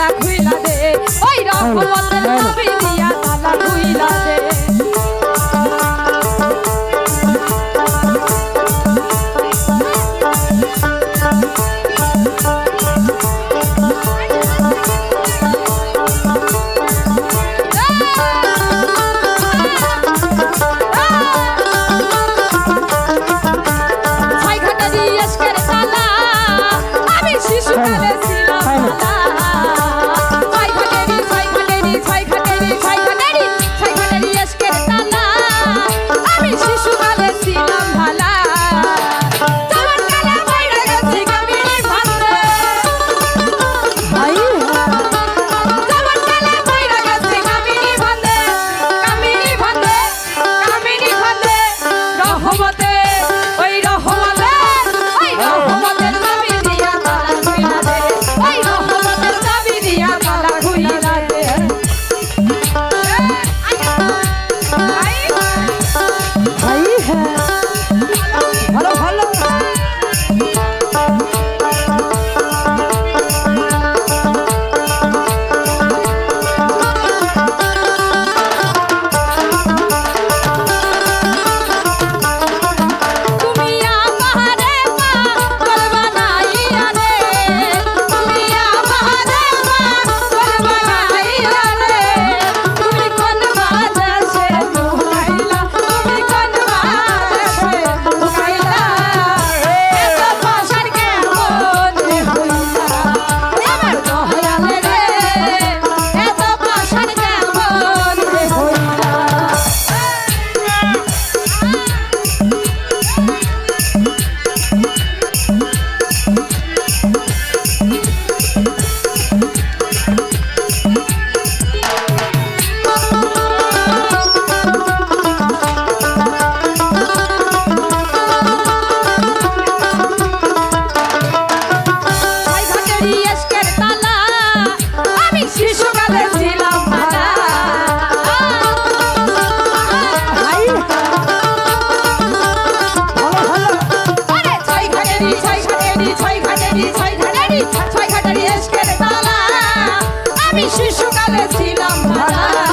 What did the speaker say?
তালা খুইলা দে। ওই চাবি দিয়া তালা খুইলা দে। ছয় আমি শিশুকালে ছিলাম ভাড়া